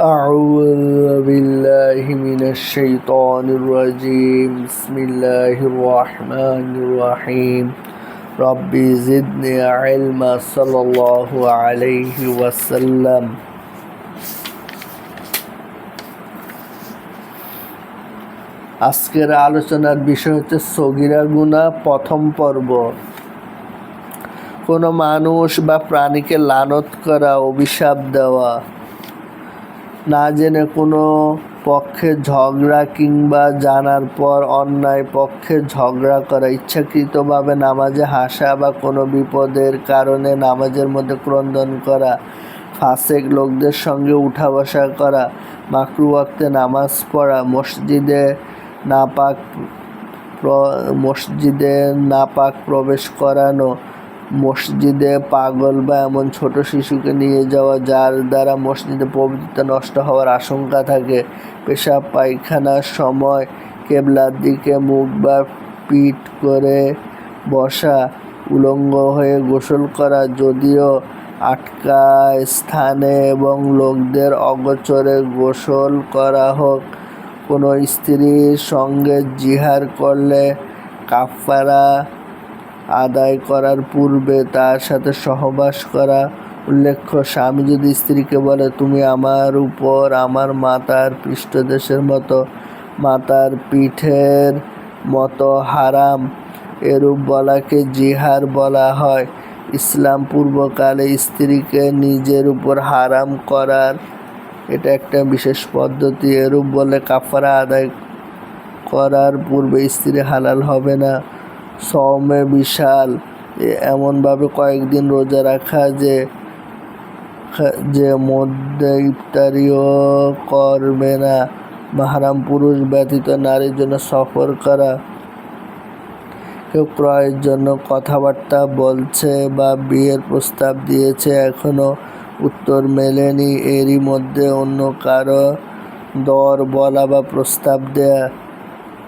أعوذ بالله من الشيطان الرجيم بسم الله الرحمن الرحيم ربي زدني علما صلى الله عليه وسلم আজকের আলোচনার বিষয় হচ্ছে সগিরা গুনা প্রথম পর্ব কোনো মানুষ বা প্রাণীকে লানত করা অভিশাপ দেওয়া না জেনে কোনো পক্ষে ঝগড়া কিংবা জানার পর অন্যায় পক্ষে ঝগড়া করা। ইচ্ছাকৃতভাবে নামাজে হাসা বা কোনো বিপদের কারণে নামাজের মধ্যে ক্রন্দন করা, ফাসেক লোকদের সঙ্গে উঠা বসা করা, মাকরু ওয়াক্তে নামাজ পড়া, মসজিদে নাপাক মসজিদে নাপাক প্রবেশ করানো মসজিদে পাগল বা এমন ছোট শিশুকে নিয়ে যাওয়া, যার দ্বারা মসজিদে পবিত্রতা নষ্ট হওয়ার আশঙ্কা থাকে। পেশাব পায়খানার সময়, কেবলার দিকে মুখ বা পিঠ করে বসা, উলঙ্গ হয়ে গোসল করা যদিও আটকা স্থানে এবং লোকদের অগোচরে গোসল করা হোক। কোনো স্ত্রীর সঙ্গে জিহার করলে কাফারা আদায় করার পূর্বে তার সাথে সহবাস করা। উল্লেখ্য, স্বামী যদি স্ত্রীকে বলে, তুমি আমার উপর আমার মাতার পৃষ্ঠদেশের মতো, মাতার পিঠের মতো হারাম, এরূপ বলাকে জিহার বলা হয়। ইসলাম পূর্বকালে স্ত্রীকে নিজের উপর হারাম করার এটা একটা বিশেষ পদ্ধতি। এরূপ বলে কাফারা আদায় করার পূর্বে স্ত্রী হালাল হবে না। সৌমে বিশাল এমনভাবে কয়েকদিন রোজা রাখা যে যে মধ্যে ইফতারিও করবে না। মাহারাম পুরুষ ব্যতীত নারীর জন্য সফর করা। কেউ ক্রয়ের জন্য কথাবার্তা বলছে বা বিয়ের প্রস্তাব দিয়েছে এখনও উত্তর মেলেনি। এরই মধ্যে অন্য কারও দর বলা বা প্রস্তাব দেয়া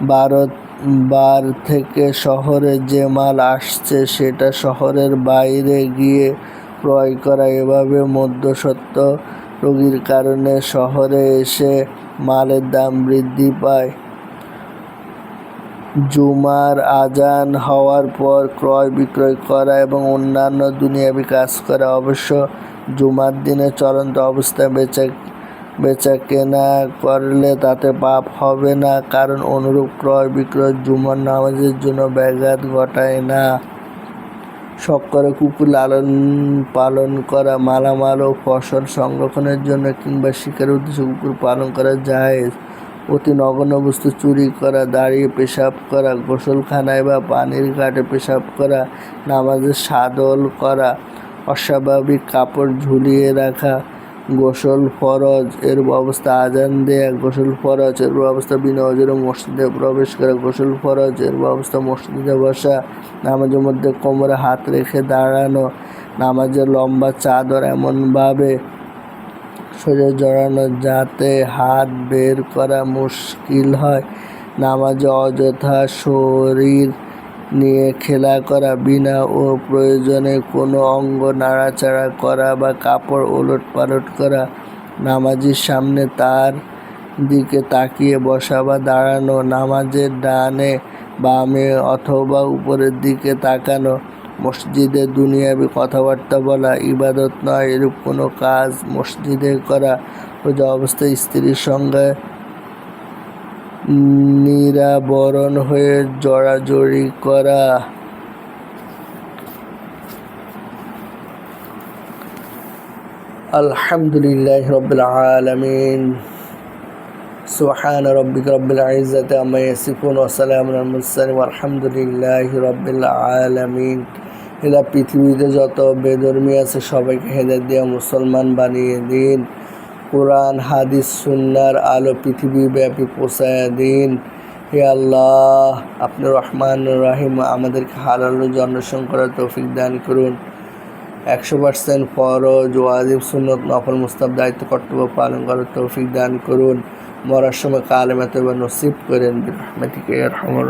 ভারত বার থেকে শহরে যে মাল আসছে সেটা শহরের বাইরে গিয়ে ক্রয় করা। এভাবে মধ্যসত্ত্ব রোগীর কারণে শহরে এসে মালের দাম বৃদ্ধি পায়। জুমার আজান হওয়ার পর ক্রয় বিক্রয় করা এবং অন্যান্য দুনিয়াবি কাজ করা। অবশ্য জুমার দিনে চলন্ত অবস্থায় বেচা বেচা কেনা করলে তাতে পাপ হবে না, কারণ অনুরূপ ক্রয় বিক্রয় জুমার নামাজের জন্য ব্যাঘাত ঘটায় না। শখ করে কুকুর লালন পালন করা, মালামাল ও ফসল সংরক্ষণের জন্য কিংবা শিকারের উদ্দেশ্যে কুকুর পালন করা যায় অতি নগণ্য বস্তু চুরি করা দাঁড়িয়ে পেশাব করা, গোসলখানায় বা পানির ঘাটে পেশাব করা, নামাজের সাদল করা, অস্বাভাবিক কাপড় ঝুলিয়ে রাখা গোসল ফরজ, এর ব্যবস্থা আজান দেয়া, গোসল ফরজ, এর ব্যবস্থা বিনা মসজিদে প্রবেশ করা, গোসল ফরজ, এর ব্যবস্থা মসজিদে বসা, নামাজের মধ্যে কোমরে হাত রেখে দাঁড়ানো, নামাজের লম্বা চাদর এমনভাবে সোজা জড়ানো যাতে হাত বের করা মুশকিল হয়। নামাজে অযথা শরীর নিয়ে খেলা করা, বিনা ও প্রয়োজনে কোনো অঙ্গ নাড়াচাড়া করা বা কাপড় ওলট পালট করা। নামাজির সামনে তার দিকে তাকিয়ে বসা বা দাঁড়ানো, নামাজের ডানে, বামে অথবা উপরের দিকে তাকানো, মসজিদে দুনিয়াবি কথাবার্তা বলা, ইবাদত নয়, এরূপ কোনো কাজ মসজিদে করা। রোজা অবস্থায় স্ত্রীর সঙ্গে নিরাবরণ হয়ে জড়াজড়ি করা। আলহামদুলিল্লাহ রবিল আলমিন। সুহান রব্বিক রব্বিল ওয়া সালামুন আলাল মুরসালিন আলহামদুলিল্লাহি রব্বিল আলামিন। এরা পৃথিবীতে যত বেধর্মী আছে সবাইকে হেদায়ত দিয়ে মুসলমান বানিয়ে দিন। কোরআন, হাদিস, সুন্নার আলো পৃথিবীব্যাপী পৌঁছায় দিন। হে আল্লাহ আপনার রহমান রাহিম, আমাদেরকে হালাল অন্বেষণ করার তৌফিক দান করুন। একশো পার্সেন্ট ফরজ, ওয়াজিব, সুন্নত, নফল মুস্তাব দায়িত্ব, কর্তব্য পালন করার তৌফিক দান করুন। মরার সময় কালেমাতে বা নসিব করেন। রহমাতিকে রহমান